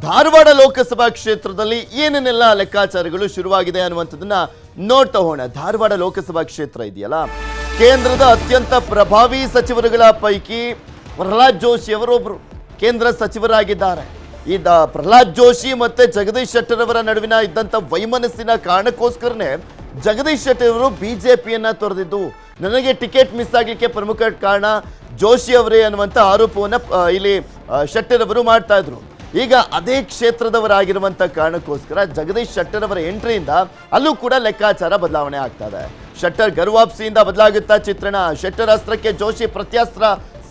ಧಾರವಾಡ ಲೋಕಸಭಾ ಕ್ಷೇತ್ರದಲ್ಲಿ ಏನೇನೆಲ್ಲ ಲೆಕ್ಕಾಚಾರಗಳು ಶುರುವಾಗಿದೆ ಅನ್ನುವಂಥದ್ದನ್ನ ನೋಡ್ತಾ ಹೋಣ ಧಾರವಾಡ ಲೋಕಸಭಾ ಕ್ಷೇತ್ರ ಇದೆಯಲ್ಲ? ಕೇಂದ್ರದ ಅತ್ಯಂತ ಪ್ರಭಾವಿ ಸಚಿವರುಗಳ ಪೈಕಿ ಪ್ರಹ್ಲಾದ್ ಜೋಶಿ ಅವರೊಬ್ಬರು ಕೇಂದ್ರ ಸಚಿವರಾಗಿದ್ದಾರೆ. ಈ ದ- ಪ್ರಹ್ಲಾದ್ ಜೋಶಿ ಮತ್ತೆ ಜಗದೀಶ್ ಶೆಟ್ಟರ್ ಅವರ ನಡುವಿನ ಇದ್ದಂಥ ವೈಮನಸ್ಸಿನ ಕಾರಣಕ್ಕೋಸ್ಕರನೇ ಜಗದೀಶ್ ಶೆಟ್ಟರ್ ಅವರು ಬಿಜೆಪಿಯನ್ನ ತೊರೆದಿದ್ದು. ನನಗೆ ಟಿಕೆಟ್ ಮಿಸ್ ಆಗಲಿಕ್ಕೆ ಪ್ರಮುಖ ಕಾರಣ ಜೋಶಿ ಅವರೇ ಅನ್ನುವಂಥ ಆರೋಪವನ್ನ ಇಲ್ಲಿ ಶೆಟ್ಟರ್ ಅವರು ಮಾಡ್ತಾ ಇದ್ರು. ಈಗ ಅದೇ ಕ್ಷೇತ್ರದವರಾಗಿರುವಂಥ ಕಾರಣಕ್ಕೋಸ್ಕರ ಜಗದೀಶ್ ಶೆಟ್ಟರ್ ಅವರ ಎಂಟ್ರಿಯಿಂದ ಅಲ್ಲೂ ಕೂಡ ಲೆಕ್ಕಾಚಾರ ಬದಲಾವಣೆ ಆಗ್ತಾ ಇದೆ. ಶೆಟ್ಟರ್ ಗರ್ವಾಪ್ಸಿಯಿಂದ ಬದಲಾಗುತ್ತಾ ಚಿತ್ರಣ, ಶೆಟ್ಟರ್ ಅಸ್ತ್ರಕ್ಕೆ ಜೋಶಿ ಪ್ರತ್ಯಾಸ್ತ್ರ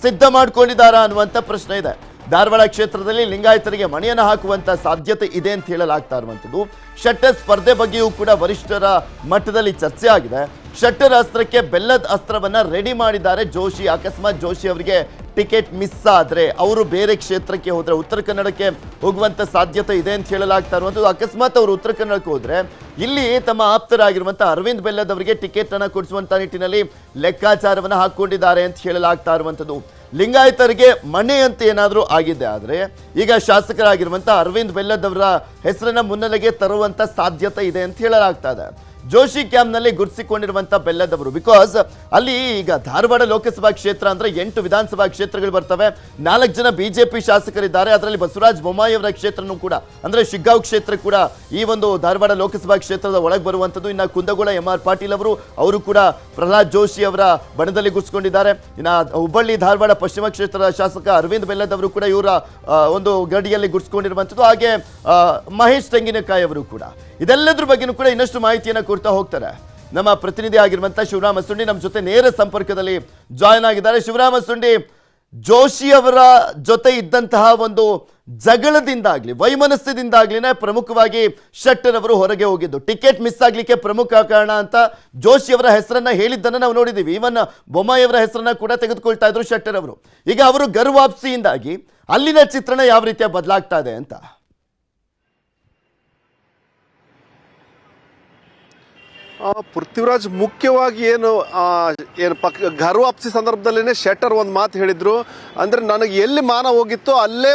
ಸಿದ್ಧ ಮಾಡ್ಕೊಂಡಿದ್ದಾರಾ ಅನ್ನುವಂಥ ಪ್ರಶ್ನೆ ಇದೆ. ಧಾರವಾಡ ಕ್ಷೇತ್ರದಲ್ಲಿ ಲಿಂಗಾಯತರಿಗೆ ಮಣಿಯನ್ನು ಹಾಕುವಂತ ಸಾಧ್ಯತೆ ಇದೆ ಅಂತ ಹೇಳಲಾಗ್ತಾ ಇರುವಂಥದ್ದು. ಶೆಟ್ಟರ್ ಸ್ಪರ್ಧೆ ಬಗ್ಗೆಯೂ ಕೂಡ ವರಿಷ್ಠರ ಮಟ್ಟದಲ್ಲಿ ಚರ್ಚೆ ಆಗಿದೆ. ಶೆಟ್ಟರ್ ಅಸ್ತ್ರಕ್ಕೆ ಬೆಲ್ಲದ ಅಸ್ತ್ರವನ್ನ ರೆಡಿ ಮಾಡಿದ್ದಾರೆ ಜೋಶಿ. ಅಕಸ್ಮಾತ್ ಜೋಶಿ ಅವರಿಗೆ ಟಿಕೆಟ್ ಮಿಸ್ ಆದರೆ ಅವರು ಬೇರೆ ಕ್ಷೇತ್ರಕ್ಕೆ ಹೋದರೆ ಉತ್ತರ ಕನ್ನಡಕ್ಕೆ ಹೋಗುವಂಥ ಸಾಧ್ಯತೆ ಇದೆ ಅಂತ ಹೇಳಲಾಗ್ತಾ ಇರುವಂಥದ್ದು. ಅಕಸ್ಮಾತ್ ಅವರು ಉತ್ತರ ಕನ್ನಡಕ್ಕೆ ಹೋದರೆ ಇಲ್ಲಿ ತಮ್ಮ ಆಪ್ತರಾಗಿರುವಂಥ ಅರವಿಂದ್ ಬೆಲ್ಲದ್ ಅವರಿಗೆ ಟಿಕೆಟ್ ಅನ್ನು ಕೊಡಿಸುವಂತ ನಿಟ್ಟಿನಲ್ಲಿ ಲೆಕ್ಕಾಚಾರವನ್ನು ಹಾಕೊಂಡಿದ್ದಾರೆ ಅಂತ ಹೇಳಲಾಗ್ತಾ ಇರುವಂಥದ್ದು. ಲಿಂಗಾಯತರಿಗೆ ಮನೆ ಅಂತ ಏನಾದರೂ ಆಗಿದೆ ಆದರೆ ಈಗ ಶಾಸಕರಾಗಿರುವಂಥ ಅರವಿಂದ್ ಬೆಲ್ಲದ್ ಅವರ ಹೆಸರನ್ನ ಮುನ್ನೆಲೆಗೆ ತರುವಂಥ ಸಾಧ್ಯತೆ ಇದೆ ಅಂತ ಹೇಳಲಾಗ್ತಾ ಇದೆ. ಜೋಶಿ ಕ್ಯಾಂಪ್ನಲ್ಲಿ ಗುರುತಿಸಿಕೊಂಡಿರುವಂಥ ಬೆಲ್ಲದವರು. ಬಿಕಾಸ್ ಅಲ್ಲಿ ಈಗ ಧಾರವಾಡ ಲೋಕಸಭಾ ಕ್ಷೇತ್ರ ಅಂದ್ರೆ ಎಂಟು ವಿಧಾನಸಭಾ ಕ್ಷೇತ್ರಗಳು ಬರ್ತವೆ. ನಾಲ್ಕು ಜನ ಬಿಜೆಪಿ ಶಾಸಕರಿದ್ದಾರೆ. ಅದರಲ್ಲಿ ಬಸವರಾಜ ಬೊಮ್ಮಾಯಿ ಅವರ ಕ್ಷೇತ್ರನೂ ಕೂಡ, ಅಂದ್ರೆ ಶಿಗ್ಗಾವ್ ಕ್ಷೇತ್ರ ಕೂಡ ಈ ಒಂದು ಧಾರವಾಡ ಲೋಕಸಭಾ ಕ್ಷೇತ್ರದ ಒಳಗೆ ಬರುವಂಥದ್ದು. ಇನ್ನು ಕುಂದಗೋಳ ಎಂ ಆರ್ ಪಾಟೀಲ್ ಅವರು ಅವರು ಕೂಡ ಪ್ರಹ್ಲಾದ್ ಜೋಶಿ ಅವರ ಬಣದಲ್ಲಿ ಗುರುತಿಸಿಕೊಂಡಿದ್ದಾರೆ ಇನ್ನು ಹುಬ್ಬಳ್ಳಿ ಧಾರವಾಡ ಪಶ್ಚಿಮ ಕ್ಷೇತ್ರದ ಶಾಸಕ ಅರವಿಂದ್ ಬೆಲ್ಲದ್ ಅವರು ಕೂಡ ಇವರ ಒಂದು ಗಡಿಯಲ್ಲಿ ಗುರುತಿಸಿಕೊಂಡಿರುವಂಥದ್ದು ಹಾಗೆ ಮಹೇಶ್ ತೆಂಗಿನಕಾಯಿ ಅವರು ಕೂಡ. ಇದೆಲ್ಲದ್ರ ಬಗ್ಗೆನೂ ಕೂಡ ಇನ್ನಷ್ಟು ಮಾಹಿತಿಯನ್ನು ಕೊಡ್ತಾ ಹೋಗ್ತಾರೆ. ನಮ್ಮ ಪ್ರತಿನಿಧಿ ಆಗಿರುವಂಥ ಶಿವರಾಮ ಸುಂಡಿ ನಮ್ಮ ಜೊತೆ ನೇರ ಸಂಪರ್ಕದಲ್ಲಿ ಜಾಯ್ನ್ ಆಗಿದ್ದಾರೆ. ಶಿವರಾಮ ಸುಂಡಿ, ಜೋಶಿ ಅವರ ಜೊತೆ ಇದ್ದಂತಹ ಒಂದು ಜಗಳದಿಂದಾಗ್ಲಿ, ವೈಮನಸ್ಯದಿಂದಾಗ್ಲಿನೇ ಪ್ರಮುಖವಾಗಿ ಶೆಟ್ಟರ್ ಅವರು ಹೊರಗೆ ಹೋಗಿದ್ದು. ಟಿಕೆಟ್ ಮಿಸ್ ಆಗ್ಲಿಕ್ಕೆ ಪ್ರಮುಖ ಕಾರಣ ಅಂತ ಜೋಶಿ ಅವರ ಹೆಸರನ್ನ ಹೇಳಿದ್ದನ್ನ ನಾವು ನೋಡಿದೀವಿ ಇವನ್ ಬೊಮ್ಮಾಯಿ ಅವರ ಹೆಸರನ್ನ ಕೂಡ ತೆಗೆದುಕೊಳ್ತಾ ಇದ್ರು ಶೆಟ್ಟರ್ ಅವರು. ಈಗ ಅವರು ಗರ್ವಾಪ್ಸಿಯಿಂದಾಗಿ ಅಲ್ಲಿನ ಚಿತ್ರಣ ಯಾವ ರೀತಿಯ ಬದಲಾಗ್ತಾ ಇದೆ ಅಂತ ಆ, ಪೃಥ್ವಿರಾಜ್ ಮುಖ್ಯವಾಗಿ ಏನು ಏನು ಪಕ್ಕ ಗರ್ವಾಪ್ಸಿ ಸಂದರ್ಭದಲ್ಲೇ ಶೆಟ್ಟರ್ ಒಂದು ಮಾತು ಹೇಳಿದ್ರು. ಅಂದ್ರೆ ನನಗೆ ಎಲ್ಲಿ ಮಾನ ಹೋಗಿತ್ತೋ ಅಲ್ಲೇ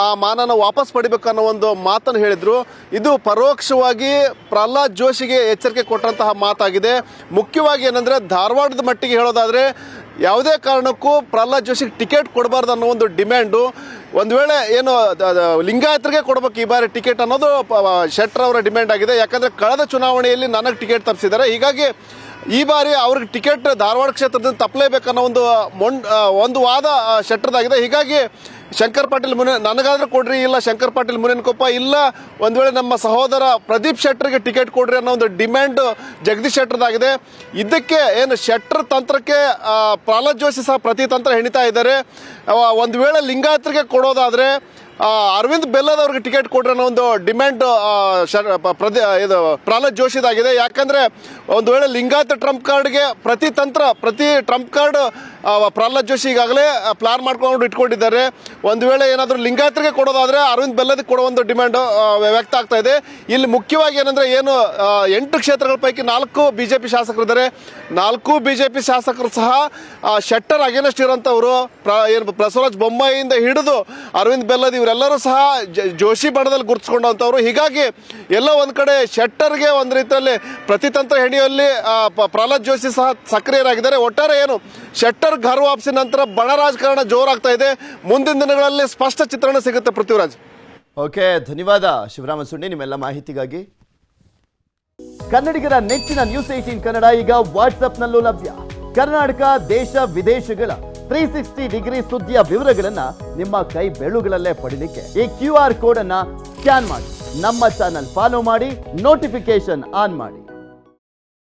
ಆ ಮಾನನ ವಾಪಸ್ ಪಡಿಬೇಕು ಅನ್ನೋ ಒಂದು ಮಾತನ್ನು ಹೇಳಿದ್ರು. ಇದು ಪರೋಕ್ಷವಾಗಿ ಪ್ರಹ್ಲಾದ್ ಜೋಶಿಗೆ ಎಚ್ಚರಿಕೆ ಕೊಟ್ಟಂತಹ ಮಾತಾಗಿದೆ. ಮುಖ್ಯವಾಗಿ ಏನಂದ್ರೆ ಧಾರವಾಡದ ಮಟ್ಟಿಗೆ ಹೇಳೋದಾದ್ರೆ ಯಾವುದೇ ಕಾರಣಕ್ಕೂ ಪ್ರಹ್ಲಾದ್ ಜೋಶಿಗೆ ಟಿಕೆಟ್ ಕೊಡಬಾರ್ದು ಅನ್ನೋ ಒಂದು ಡಿಮ್ಯಾಂಡು. ಒಂದು ವೇಳೆ ಏನು ಲಿಂಗಾಯತರಿಗೆ ಕೊಡಬೇಕು ಈ ಬಾರಿ ಟಿಕೆಟ್ ಅನ್ನೋದು ಶೆಟ್ಟರ್ ಅವರ ಡಿಮ್ಯಾಂಡ್ ಆಗಿದೆ. ಯಾಕಂದರೆ ಕಳೆದ ಚುನಾವಣೆಯಲ್ಲಿ ನನಗೆ ಟಿಕೆಟ್ ತಪ್ಪಿಸಿದ್ದಾರೆ ಹೀಗಾಗಿ ಈ ಬಾರಿ ಅವ್ರಿಗೆ ಟಿಕೆಟ್ ಧಾರವಾಡ ಕ್ಷೇತ್ರದಿಂದ ತಪ್ಪಲೇಬೇಕನ್ನೋ ಒಂದು ಮೊಂಡ್ ಒಂದು ವಾದ ಶೆಟ್ಟರ್ದಾಗಿದೆ. ಹೀಗಾಗಿ ಶಂಕರ್ ಪಾಟೀಲ್ ಮುನೆ, ನನಗಾದ್ರೆ ಕೊಡ್ರಿ, ಇಲ್ಲ ಶಂಕರ್ ಪಾಟೀಲ್ ಮುನೇನಕೊಪ್ಪ ಇಲ್ಲ ಒಂದು ವೇಳೆ ನಮ್ಮ ಸಹೋದರ ಪ್ರದೀಪ್ ಶೆಟ್ಟರ್ಗೆ ಟಿಕೆಟ್ ಕೊಡ್ರಿ ಅನ್ನೋ ಒಂದು ಡಿಮ್ಯಾಂಡ್ ಜಗದೀಶ್ ಶೆಟ್ಟರ್ದಾಗಿದೆ. ಇದಕ್ಕೆ ಏನು ಶೆಟ್ಟರ್ ತಂತ್ರಕ್ಕೆ ಪ್ರಹ್ಲಾದ್ ಜೋಶಿ ಸಹ ಪ್ರತಿ ತಂತ್ರ ಹೆಣಿತಾ ಇದ್ದಾರೆ. ಒಂದು ವೇಳೆ ಲಿಂಗಾಯತರಿಗೆ ಕೊಡೋದಾದ್ರೆ ಅರವಿಂದ್ ಬೆಲ್ಲದ್ ಅವ್ರಿಗೆ ಟಿಕೆಟ್ ಕೊಡ್ರಿ ಅನ್ನೋ ಒಂದು ಡಿಮ್ಯಾಂಡ್ ಪ್ರದಿ, ಇದು ಪ್ರಹ್ಲಾದ್ ಜೋಶಿದಾಗಿದೆ ಯಾಕಂದ್ರೆ ಒಂದು ವೇಳೆ ಲಿಂಗಾಯತ ಟ್ರಂಪ್ ಕಾರ್ಡ್ಗೆ ಪ್ರತಿ ತಂತ್ರ, ಪ್ರತಿ ಟ್ರಂಪ್ ಕಾರ್ಡ್ ಪ್ರಹ್ಲಾದ್ ಜೋಶಿ ಈಗಾಗಲೇ ಪ್ಲಾನ್ ಮಾಡ್ಕೊಂಡು ಇಟ್ಕೊಂಡಿದ್ದಾರೆ. ಒಂದು ವೇಳೆ ಏನಾದರೂ ಲಿಂಗಾಯತರಿಗೆ ಕೊಡೋದಾದರೆ ಅರವಿಂದ್ ಬೆಲ್ಲದ ಕೊಡೋ ಒಂದು ಡಿಮ್ಯಾಂಡ್ ವ್ಯಕ್ತ ಆಗ್ತಾ ಇದೆ. ಇಲ್ಲಿ ಮುಖ್ಯವಾಗಿ ಏನಂದರೆ ಏನು ಎಂಟು ಕ್ಷೇತ್ರಗಳ ಪೈಕಿ ನಾಲ್ಕು ಬಿ ಜೆ ಪಿ ಶಾಸಕರಿದ್ದಾರೆ. ನಾಲ್ಕು ಬಿ ಜೆ ಪಿ ಶಾಸಕರು ಸಹ ಶೆಟ್ಟರ್ ಅಗೇನೆಸ್ಟ್ ಇರೋಂಥವ್ರು, ಪ್ರ, ಏನು ಬಸವರಾಜ್ ಬೊಮ್ಮಾಯಿಯಿಂದ ಹಿಡಿದು ಅರವಿಂದ್ ಬೆಲ್ಲದ್ ಇವರೆಲ್ಲರೂ ಸಹ ಜೋಶಿ ಬಣದಲ್ಲಿ ಗುರುತಿಸ್ಕೊಂಡಂಥವ್ರು. ಹೀಗಾಗಿ ಎಲ್ಲ ಒಂದು ಕಡೆ ಶೆಟ್ಟರ್ಗೆ ಒಂದು ರೀತಿಯಲ್ಲಿ ಪ್ರತಿತಂತ್ರ ಹೆಣಿಯಲ್ಲಿ ಪ್ರಹ್ಲಾದ್ ಜೋಶಿ ಸಹ ಸಕ್ರಿಯರಾಗಿದ್ದಾರೆ. ಒಟ್ಟಾರೆ ಏನು, ಶೆಟ್ಟರ್ ಘರ್ ವಾಪಸಿ ನಂತರ ಬಣ ರಾಜಕಾರಣ ಜೋರಾಗ್ತಾ ಇದೆ. ಮುಂದಿನ ದಿನಗಳಲ್ಲಿ ಸ್ಪಷ್ಟ ಚಿತ್ರಣ ಸಿಗುತ್ತೆ ಪೃಥ್ವಿರಾಜ್. ಓಕೆ, ಧನ್ಯವಾದ. ಶಿವರಾಮ ಸುಂಡಿ ನಿಮ್ಮೆಲ್ಲ ಮಾಹಿತಿಗಾಗಿ. ಕನ್ನಡಿಗರ ನೆಚ್ಚಿನ ನ್ಯೂಸ್ ಏಟೀನ್ ಕನ್ನಡ ಈಗ ವಾಟ್ಸ್ಆಪ್ನಲ್ಲೂ ಲಭ್ಯ. ಕರ್ನಾಟಕ, ದೇಶ, ವಿದೇಶಗಳ ತ್ರೀ ಸಿಕ್ಸ್ಟಿ ಡಿಗ್ರಿ ಸುದ್ದಿಯ ವಿವರಗಳನ್ನ ನಿಮ್ಮ ಕೈ ಬೆಳುಗಳಲ್ಲೇ ಪಡಿಲಿಕ್ಕೆ ಈ ಕ್ಯೂ ಆರ್ ಕೋಡ್ ಅನ್ನ ಸ್ಕ್ಯಾನ್ ಮಾಡಿ. ನಮ್ಮ ಚಾನಲ್ ಫಾಲೋ ಮಾಡಿ ನೋಟಿಫಿಕೇಶನ್ ಆನ್ ಮಾಡಿ.